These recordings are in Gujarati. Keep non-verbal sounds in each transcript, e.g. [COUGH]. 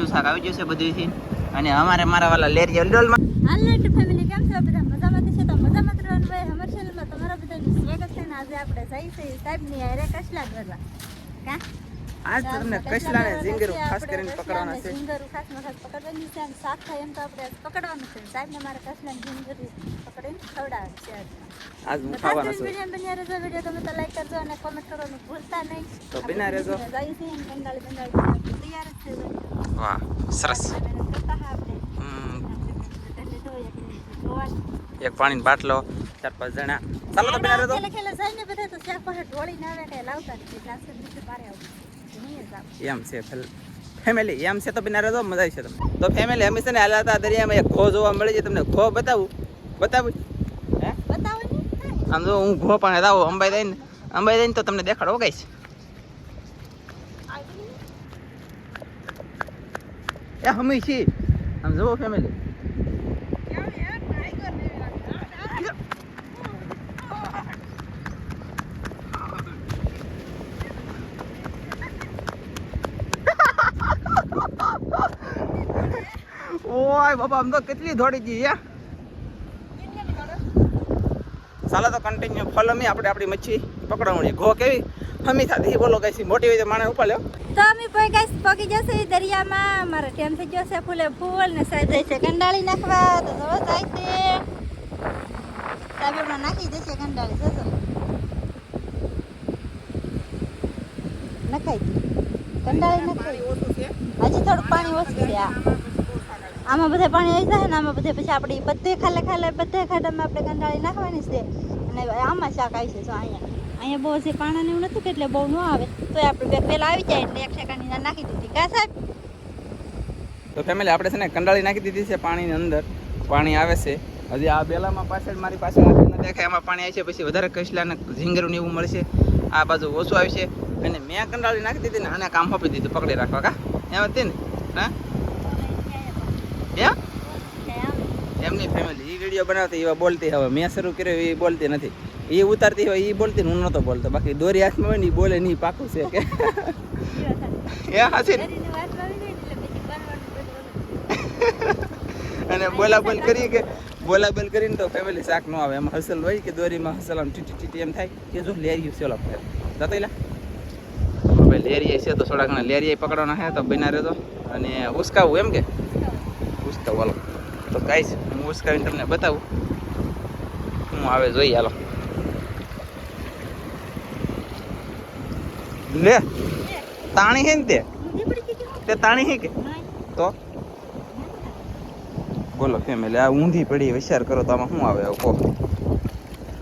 એટલું શાક આવી જશે બધુંથી. અને અમારે મારા વાલા લેરિયા ડોલમાં. હાલ ફેમિલી કેમ છો બધા? મજામાં છે? તો મજામાં રહેવાનું ભાઈ અમારા ચેનલમાં તમારા બધાનું સ્વાગત છે ને આજે આપણે જઈશું સાહેબની હારે કચલા ભરવા કા? આજ તો તમને કસલા ને ઝીંગરું ખાસ કરીને પકડવાના છે. ઝીંગરું ખાસમાં ખાસ પકડવાની છે અને શાક થાય એમ તો આપણે પકડવાનું છે. સાહેબને મારા કચલા ને ઝીંગરું પકડીને ખવડાવે છે આજ. હું ખાવાનો છું. વિડિયો બન્યા રહેજો. વિડિયો તમે તો લાઈક કરજો અને કોમેન્ટ કરવાનું ભૂલતા નહીં. તો બિના રહેજો. જઈ છીએ બંગાળ બંગાળી તૈયાર જ છે વાહ સરસ. એક પાણીનો બાટલો ચાર પાંચ જણા. ચાલો તો બિના રહેજો. ખેલે ખેલે જાય ને બધા તો શાક પાસે ઢોળીને આવે કે લાવતા નથી. ગ્લાસ નીચે પારે આવું. એમ છે ફેમિલી એમ છે તો બિના રહેતો મજા આવશે તમને. તો ફેમિલી અમે છે ને હાલા હતા દરિયામાં એક ખો જોવા મળે છે તમને ખો બતાવું. બતાવું? હે? આમ જો હું ઘો પણ આવું અંબાઈ દઈને અંબાઈ દઈને તો તમને દેખાડો ગાઈશ એ હમી છીએ આમ જુઓ ફેમિલી ઓય બાબા આમ તો કેટલી દોડી ગઈ યા? ચાલો તો કન્ટિન્યુ ફોલો મી આપણે આપણી મચ્છી પકડવાની ઘો કેવી? હમી થતી બોલો કઈ મોટી હોય માણે ઉપર લ્યો. તો અમે ભાઈ ગાઈસ પગી જશે ઈ દરિયામાં. મારે ટાઈમ થઈ ગયો છે ફૂલે ફૂલ ને જાય છે. કંડાળી નાખવા. તો જો જાય છે. સાહેબ નાખી દેશે કંડાળી. જશો નખાઈ કંડાળી નખાઈ હજી થોડું પાણી ઓછું છે આ આમાં બધા પાણી આવી જાય ને આમાં બધે પછી આપણે બધે ખાલે ખાલે બધે ખાડામાં આપણે કંટાળી નાખવાની છે. અને આમાં શાક આવી છે અહીંયા. અહીંયા બહુ છે પાણા ને એવું નથી કે એટલે બહુ ન આવે. તો આપણે બે પેલા આવી જાય એટલે એક શેકાની નાખી દીધી. કા સાહેબ? તો ફેમિલી આપણે છે ને કંડાળી નાખી દીધી છે પાણીની અંદર. પાણી આવે છે. હજી આ બેલામાં પાછળ મારી પાસે દેખાય એમાં પાણી આવે છે. પછી વધારે કસલા ને ઝીંગરું ને એવું મળશે. આ બાજુ ઓછું આવશે અને મેં કંડાળી નાખી દીધી ને આને કામ આપી દીધું. પકડી રાખવા. કા? એમ હતી ને? હા એમ એમની ફેમિલી એ વીડિયો બનાવતી એવા બોલતી હવે. મેં શરૂ કર્યો એ બોલતી નથી. એ ઉતારતી હોય એ બોલતી ને હું નહોતો બોલતો. બાકી દોરી હાથમાં હોય ને એ બોલે નહીં પાકું છે કે. [LAUGHS] એ હાસી અને બોલા બોલ કરીએ કે બોલા બોલ કરીને તો ફેમિલી શાક ન આવે. એમાં હસલ હોય કે દોરીમાં હસલ આમ ટીટી ટીટી એમ થાય કે જો લેરી છે ઓલા જતો એલા હવે લેરિયા છે તો થોડા ઘણા લેરિયા પકડવાના હે તો બના રહેતો અને ઉસકાવું એમ કે? ઉસકાવું. તો ગાઈશ હું ઉસકાવીને તમને બતાવું. હું આવે જોઈએ, હાલો. લે, તાણી હે ને તે? તે તાણી હે કે? તો? બોલો ફેમિલી આ ઊંધી પડી વિચાર કરો તો આમાં શું આવે હવે કહો.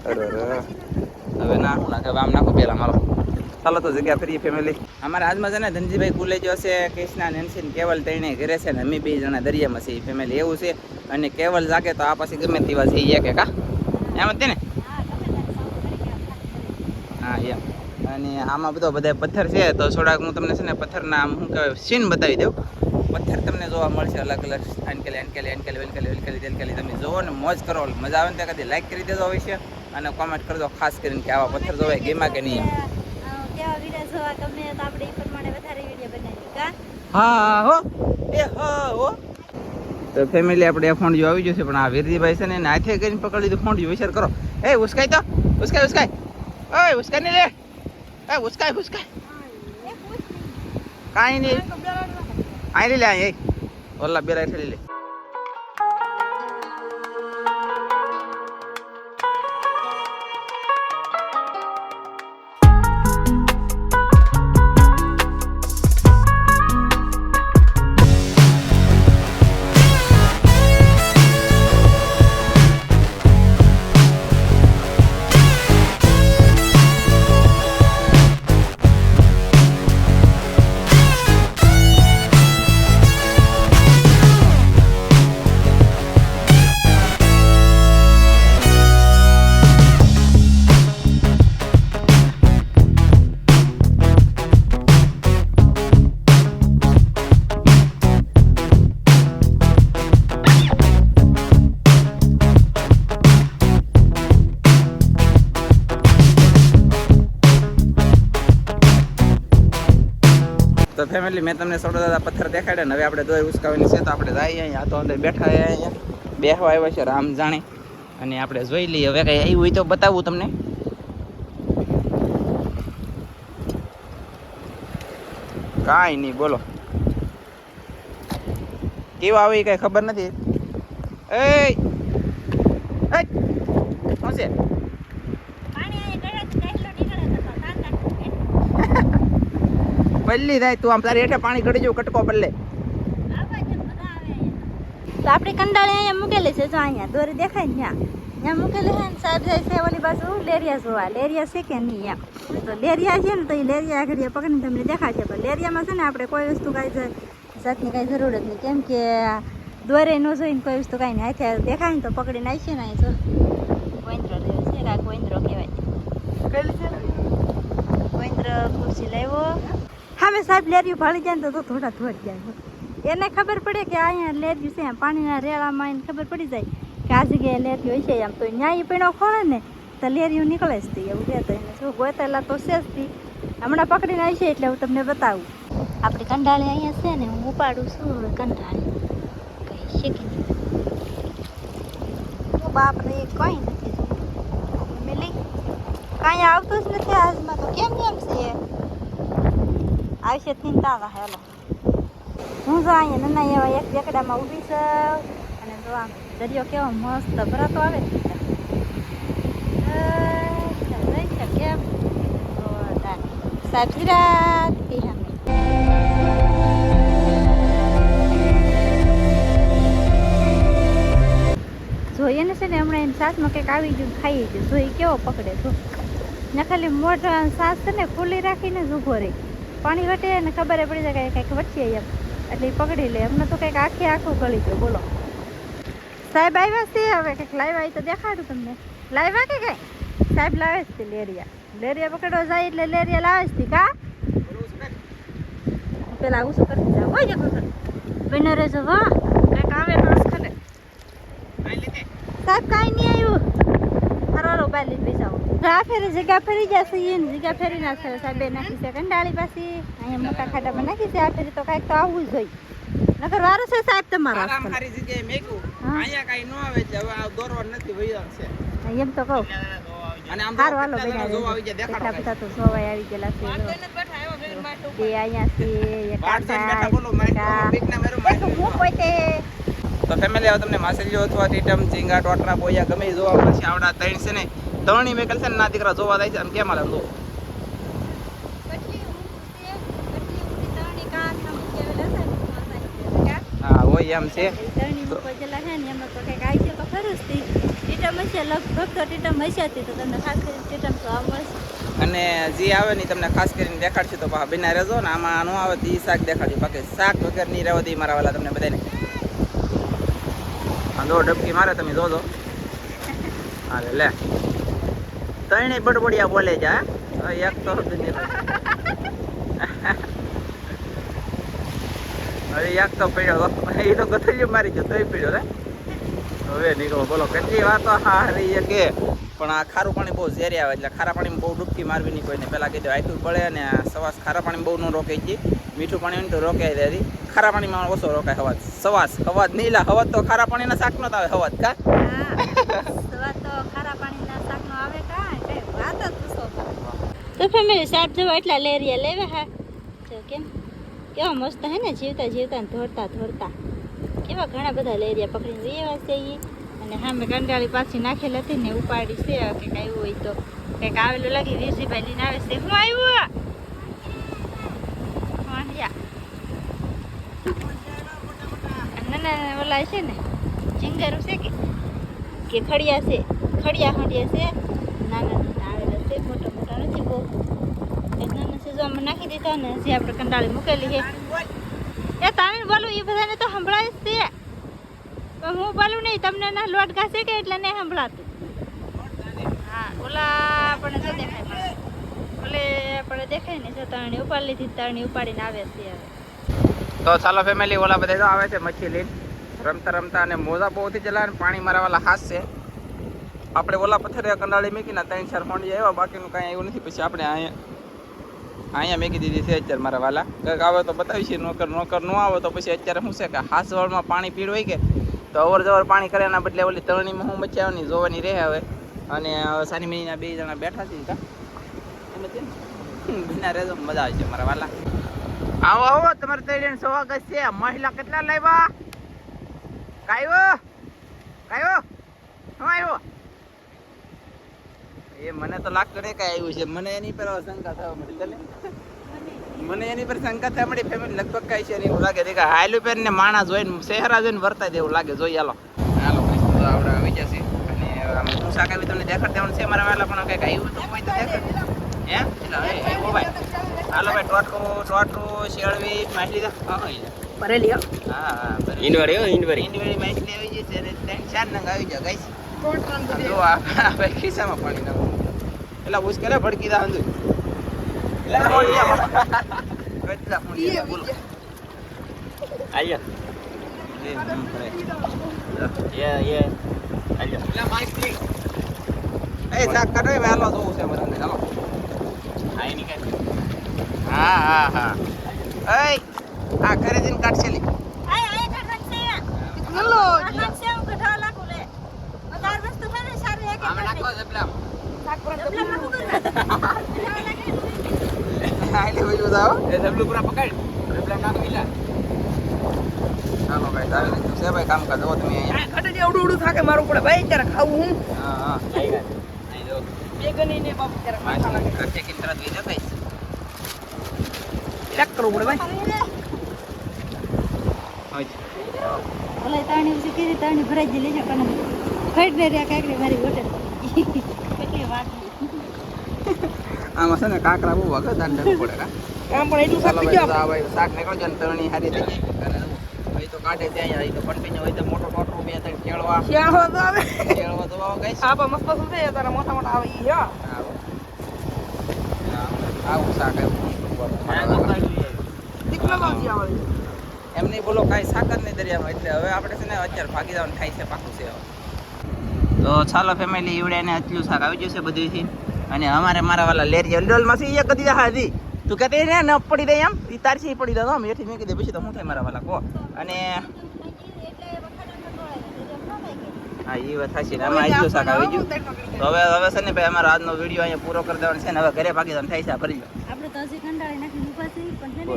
અરે અરે. હવે ના હું નાખે આમ નાખો પેલા મારો ચાલો તો જગ્યા ફરીએ ફેમિલી અમારા આજમાં છે ને ધનજીભાઈ કુલેજો છે કૃષ્ણા નેન્સી કેવલ ત્રણે ઘરે છે ને અમે બે જણા દરિયામાં છે ફેમિલી એવું છે. અને કેવલ જાગે તો આ પછી ગમે તેવા છે કે કા? એમ જ ને? હા, એમ. અને આમાં બધો બધા પથ્થર છે તો થોડાક હું તમને છે ને પથ્થરના આમ શું કહેવાય સીન બતાવી દઉં. પથ્થર તમને જોવા મળશે અલગ અલગ એનકેલી એનકેલી એનકેલી વેલકેલી વેલકેલી તેલકેલી તમે જોવો ને મોજ કરો મજા આવે ને ત્યાં કદી લાઈક કરી દેજો અવશ્ય. અને કોમેન્ટ કરજો ખાસ કરીને કે આવા પથ્થર જોવાય ગેમાં કે નહીં કેવા વીડિયો જોવા ગમે તો આપણે એ પ્રમાણે વધારે વીડિયો બનાવીએ કા? હા હો એ હા હો. તો ફેમિલી આપણે ફોંડિયું આવી જશે પણ આ વીરજીભાઈ છે ને એને હાથે કરીને પકડી લીધું. ફોંડિયું વિચાર કરો. એ ઉસકાય તો. ઉસકાય ઉસકાય ઓય ઉસકાય નહીં લે. એ ઉસકાય ઉસકાય કાઈ નહીં. આઈ લે આઈ ઓલા બેરા ઠેલી લે. ફેમિલી મેં તમને સોડા દાદા પથ્થર દેખાડ્યા હવે આપણે દોય ઉસકાવાની છે, તો આપણે જઈએ અહીંયા તો અંદર બેઠા અહીંયા. બેહવા આવ્યા છે રામ જાણે. અને આપણે જોઈ લઈએ, હવે કંઈ આવ્યું હોય તો બતાવું તમને. કાંઈ નહીં, બોલો. કેવા આવે કાંઈ ખબર નથી. એ, શું છે? પલ્લી થાય તું આમ તારી હેઠે પાણી ગળી જવું કટકો પલ્લે તો આપણી કંડાળી અહીંયા મૂકેલી છે જો અહીંયા દોરી દેખાય ને ત્યાં. ત્યાં મૂકેલી છે ને સાહેબ જાય છે ઓલી બાજુ લેરિયા જોવા. લેરિયા છે કે નહીં એમ? તો લેરિયા છે ને તો એ લેરિયા આગળ પકડીને તમને દેખાશે પણ લેરિયામાં છે ને આપણે કોઈ વસ્તુ કાંઈ જાતની કાંઈ જરૂર જ નહીં. કેમ કે દોરે ન જોઈને કોઈ વસ્તુ કાંઈ નહીં. હાથે દેખાય ને તો પકડીને નાખીએ ને અહીં જો. ગોવિંદ્ર રહ્યો છે રા ગોવિંદ્રો કહેવાય. ગોવિંદ્ર ખુરશી લાવ્યો હા મેં સાહેબ લેરિયું ભાળી જાય ને તો થોડા ધોઈ જાય એને ખબર પડે કે અહીંયા લેરિયું છે પાણીના રેળામાં એને ખબર પડી જાય કે આ જગ્યાએ લેરિયું છે આમ તો ન્યાય પીણો ખોળે ને તો લેરિયું નીકળે જ તી, એવું કહેતો એને. શું ગોતેલા તો છે જ હમણાં પકડીને આવી છે એટલે હું તમને બતાવું. આપણે કંડાળી અહીંયા છે ને, હું ઉપાડું છું કંડાળી કઈ શીખી બાપરે કંઈ નથી મિલી કાંઈ આવતું જ નથી આજમાં તો કેમ કેમ છે? આવશે ચિંતા ના હેલો હું જો અહીંયા નાના એવા એક જેકડામાં ઊભી છે અને જો આમ દરિયો કેવો મસ્ત ભરાતો આવે કેમ સાચી સાહેબ સિરાજથી જોઈએ ને છે ને હમણાં એને સાસમાં કંઈક આવી ગયું ખાઈ ગયું જોઈ કેવો પકડે જો ને ખાલી મોઢ સાસ છે ને ખુલ્લી રાખીને જ ઊભો રહી પાણી ઘટે ને ખબર પડી જાય કે કંઈક વચ્ચે એમ. એટલે એ પકડી લે. એમને તો કંઈક આખે આખું ગળી ગયું. બોલો. સાહેબ આવ્યા છે? હવે કંઈક લાવ્યા આવી તો દેખાડું તમને. લાવ્યા કે કંઈ? સાહેબ લાવે છે લેરિયા. લેરિયા પકડવા જાય એટલે લેરિયા લાવે છે કા? પેલા આવું શું કરતી જાવ હોય જતો બહેનો રહેજો વાહ કંઈક આવે તો રસ સાહેબ કાંઈ નહીં આવ્યું. હરવાળો બાર લઈને બેસાવો આ ફેરી જગ્યા ફેરી જશે એને જગ્યા ફેરી નાખશે સાહેબે નાખી છે કંડાળી પાછી અહીંયા મોટા ખાડામાં નાખી છે આ ફેરી તો કાંઈક તો આવવું જ જોઈએ નકર વારો છે સાહેબ તમારો આરામ. હારી જગ્યાએ મેક્યું હા. અહીંયા કાંઈ ન આવે એટલે હવે આ દોરવા નથી વયો છે એમ તો કહું અને આમ સારું કેટલા બધા જણા જોવા આવી ગયા દેખાડો બધા તો સોવાય આવી ગયેલા છે બે અહીંયા છે જઈને બેઠા બોલો મેરું હું પોતે તો ફેમિલી હવે તમને માછલીઓ અથવા ટીટમ ચીંગા ટોટરા બોયા ગમે જોવા પછી આવડા ત્રણ છે ને ત્રણેય મેકલ છે ને ના દીકરા જોવા જાય છે અને કેમ હાલે જો? હા હોય એમ છે. અને જે આવે ને તમને ખાસ કરીને દેખાડશું તો બિના રહેજો ને આમાં નો આવે તો ઈ શાક દેખાડ્યું બાકી શાક વગર નહીં રહેવા દે મારા વાલા તમને બધાને. જો ડબકી મારે તમે જોજો. હાલે લે. ત્રણેય બડબડિયા બોલે છે, હા? એક તો હવે એક તો પીડ્યો એ તો ગથલિયું મારી ગયો, તોય પડ્યો રે હવે નીકળો, બોલો, કેટલી વાતો હારી કે પણ આ ખારું પાણી બહુ ઝેરી આવે એટલે ખારા પાણીમાં બહુ ડૂબકી મારવી નહીં કોઈને. પહેલાં કીધું આયતું પડે અને સવાસ ખારા પાણી બહુ ન રોકાઈ ગઈ મીઠું પાણી હોય તો રોકાઈ દેતી ખારા પાણીમાં ઓછો રોકાય હવાજ સવાસ હવાજ નીલા હવાજ તો ખારા પાણીના શાક નો આવે હવાજ કા હા, સ્વાદ તો ખારા પાણીના શાકનો આવે કાંઈ, કાંઈ વાત જ પૂછો માં. તો ફેમિલી સાપ જવા એટલા લેરિયા લેવા હા. જો કેમ? કેવા મસ્ત હે ને, જીવતા જીવતા ધોરતા ધોરતા. કેવા ઘણા બધા લેરિયા પકડીને જેવા છે એ અને સામે કંડાળી પાછી નાખેલી હતી ને, ઉપાડી છે કંઈક આવ્યું હોય તો. કંઈક આવેલું લાગી વીરજીભાઈ લઈને આવે છે. હું આવ્યું વાંઢિયા. ના ના ઓલા છે ને ચિંગારું છે કે? કે ખડિયા છે, ખડિયા ખડિયા છે. નાના નાના આવેલા છે મોટા મોટા નથી બહુ છે જો નાખી દીધા ને જે આપણે કંટાળી મૂકેલી છે એ તમે બોલું એ બધાને તો સંભળાય જ છે પણ હું બોલું નહીં તમને ના લોટ ઘાસે કે એટલે નહીં સંભળાતું હા ઓલા આપણે ઓલે આપણે દેખાય ને જો તરણી ઉપાડી લીધી તરણી ઉપાડીને આવે છે હવે તો ચાલો ઓલા બધા આવે છે મચ્છી રમતા રમતા અને મોજા બહુ થી ચલાવે પાણી મારા હાથ છે. આપણે ઓલા પથ્થરે કંડાળી મૂકીને ત્રણ ચાર ફોંડી આવ્યા બાકીનું કાંઈ આવ્યું નથી. પછી આપણે અહીંયા અહીંયા મેં દીધી છે અત્યારે મારા વાલા. કંઈક આવે તો બતાવીશ નોકર નોકર ન આવે તો પછી અત્યારે શું છે કે હાસવાળમાં પાણી પીળવાય કે તો અવર જવર પાણી કરે એના બદલે ઓલી તરણીમાં હું બચાવવાની જોવાની રહે હવે. અને સાની મહિના બે જણા બેઠા છે છે બિના રહેજો, મજા આવશે મારા વાલા. આવો આવો, તમારે તૈયાર સ્વાગત છે. મહિલા કેટલા લાવ્યા કાયો કાયો શું આવ્યો એ મને તો લાગતું નહીં કઈ આવ્યું છે. મને એની પર શંકા થવા મળી. તને? મને એની પર શંકા થવા મળી. ફેમિલી લગભગ કઈ છે એવું લાગે. છે કે હાયલું પેર ને માણા જોઈને શહેરા જોઈને વર્તાય દેવું લાગે. જોઈ હાલો. હાલો આવડે આવી જશે અને શાક આવી તમને દેખાડ દેવાનું છે મારા વાલા પણ કંઈક આવ્યું તો હોય તો દેખાડ. હે? એટલે હે હે ભાઈ હાલો ભાઈ ટોટકો ટોટો શેળવી માછલી હા હા ભરેલી હા. હા. ઈંડવારી હો માછલી આવી જશે અને ત્રણ ચાર નંગ આવી જાય ગાઈસ ત્રણ જો આ આ ભાઈ ખિસ્સામાં પાણી નાખો. એટલે મુશ્કેલે ભડકી દા એટલે કેટલા બોલો. યે યે આલ્યો એ શાક કાઢો એ વહેલો જોવું છે બધાને. ચાલો આઈ ની હા હા હા. એય આ ઘરે દિન કાઢશે લી આય આય કાઢવાનું છે ગલ્લો કાઢવાનું છે હું કઢાવા લાગુ લે વધારે વસ્તુ છે ને સારી એક એક આમાં નાખો કાઢી. જપલા શાક પર તો ડબલામાં શું કરવાનું? કઢાવા લાગે. બતાવો એ ડબલું પૂરા પકડ. ડબલા નાખ મિલા ચાલો ભાઈ આવી છે ભાઈ કામ જો તમે અહીંયા. અવડું અવડું થાકે મારું પડે ભાઈ ત્યારે ખાવું હું? હા હા. આઈ ગયા આઈ જો બે ગણી ને બાપુ ત્યારે માથા લાગે. જતાઈશ ચેક કરવું પડે ભાઈ. ઓલા તાણી ઉસી કરી તાણી ભરાઈ જ લેજો કને. ખડ ને રે કાકડી મારી હોટલ. કેટલી વાત આમાં છે ને કાકરા બહુ વગર દાન પડે કા આમ પણ એટલું શાક થઈ ગયો શાક નીકળજો ને તરણી હારી થઈ ગઈ. ભાઈ તો કાઢે ત્યાં અહીં તો કન્ટિન્યુ હોય તો મોટો મોટો બે ત્રણ ખેડવા ખેડવા તો આવે? ખેડવા તો આવો ગઈ આ પણ મસ્ત સુધે છે તારા મોટા મોટા આવે ઈ હો આવું શાક કાઢી આવે? એમ નહીં બોલો કાંઈ શાક જ નહીં દરિયામાં. એટલે હવે આપણે છે ને અત્યારે ભાગી જવાનું થાય છે પાકું છે હવે. તો ચાલો ફેમિલી ઈવડે આટલું શાક આવી જશે બધુંથી અને અમારે મારા વાલા લેરી ડોલમાં માંથી એક કદી હા દી તું કહેતી ને ન પડી દે એમ? ઈ છે પડી દે. એઠી મેં કીધું પછી તો હું થાય મારા વાલા કો અને હા એ વાત થશે આમાં આવી આટલું શાક આવી ગયું. તો હવે હવે છે ને ભાઈ અમારો આજનો વીડિયો અહીંયા પૂરો કરી દેવાનો છે ને હવે ઘરે ભાગી જવાનું થાય છે ભરી લો. આપણે તો હજી કંટાળી નાખી ઊભા છે પણ છે ને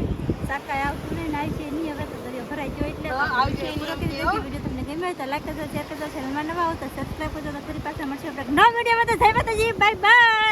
શાકાય આવતું નહીં નાય છે નહીં હવે તો દરિયો ભરાઈ ગયો એટલે આવશે પૂરો કરી હો. વીડિયો. તમને ગમ્યો હોય તો લાઈક કરજો શેર કરજો ચેનલમાં નવા આવતા તો સબસ્ક્રાઈબ કરજો તો ફરી પાછા મળશે આપણે નવા વિડીયોમાં. તો જય માતાજી બાય બાય